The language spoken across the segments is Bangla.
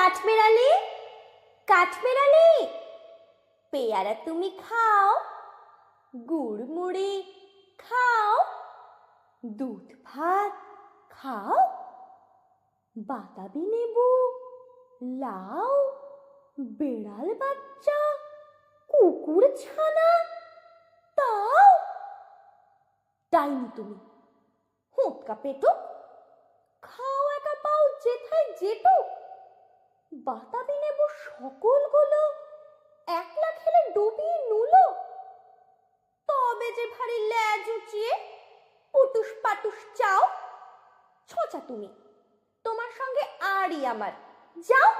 কাঠবেড়ালি কাঠবেড়ালি পেয়ারা তুমি খাও, গুড় মুড়ি খাও, দুধ ভাত খাও, বাতাবি লেবু লাউ বেড়াল বাচ্চা, কুকুর ছানা তাও ডাইনি তুমি হুঁটকা পেটুক, খাও একা পাও যেথায় যেটুক। বাতাবি নেবু সকলগুলো? একলা খেলে ডুবিয়ে নুলো? তবে যে ভারী ল্যাজ উঁচিয়ে পুটুস পাটুস চাও? ছোঁচা তুমি, তোমার সঙ্গে আরই আমার। যাও,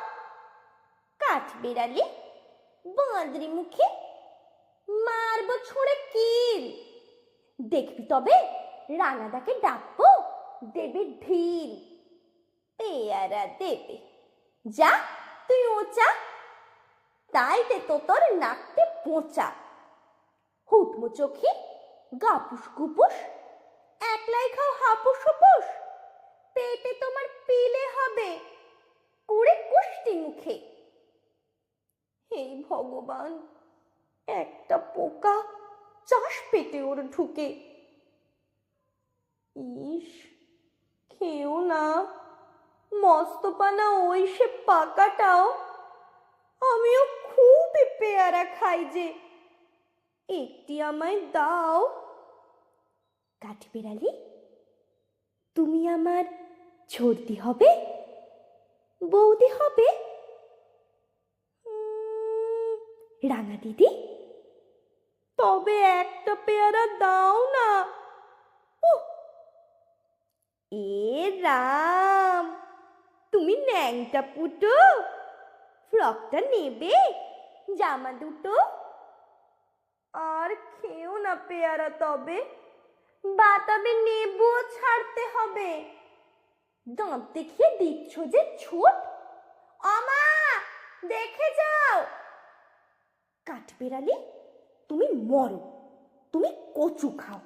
কাঠ বেড়ালে, বাঁদরি মুখে মারবো ছুঁড়ে কিল। দেখবি তবে রানাদাকে ডাকবো দেবে ঢিল। পেয়ারা দেবে। যা, তুই ওচা তাইতে তো তোর নাকতে পোঁচা। হুটমো চোখে গাপুস গুপুস, একলাই খাও হাপুস হুপুস। পেটে তোমার পিলে হবে কুড়ে কুষ্টি মুখে। হে ভগবান, একটা পোকা চাষ পেটে ওর ঢুকে। ইস খেও না মস্তপানা ওই সে পাকাটাও আমিও খুবই পেয়ারা খাই যে। একটি আমায় দাও। কাঠবিড়ালি তুমি আমার ছর্দি হবে? বৌদি হবে? রাঙা দিদি? তবে একটা পেয়ারা দাও না। এ রাম। তুমি ন্যাংটা পুটো। ফ্রকটা নেবে, জামা দুটো। আর খেও না পেয়ারা তবে, বাতাবে নেবুও ছাড়তে হবে। দাঁত দেখিয়ে দিচ্ছ যে ছোট। আমা দেখে যাও। কাঠবেড়ালি, তুমি মরো, তুমি কচু খাও।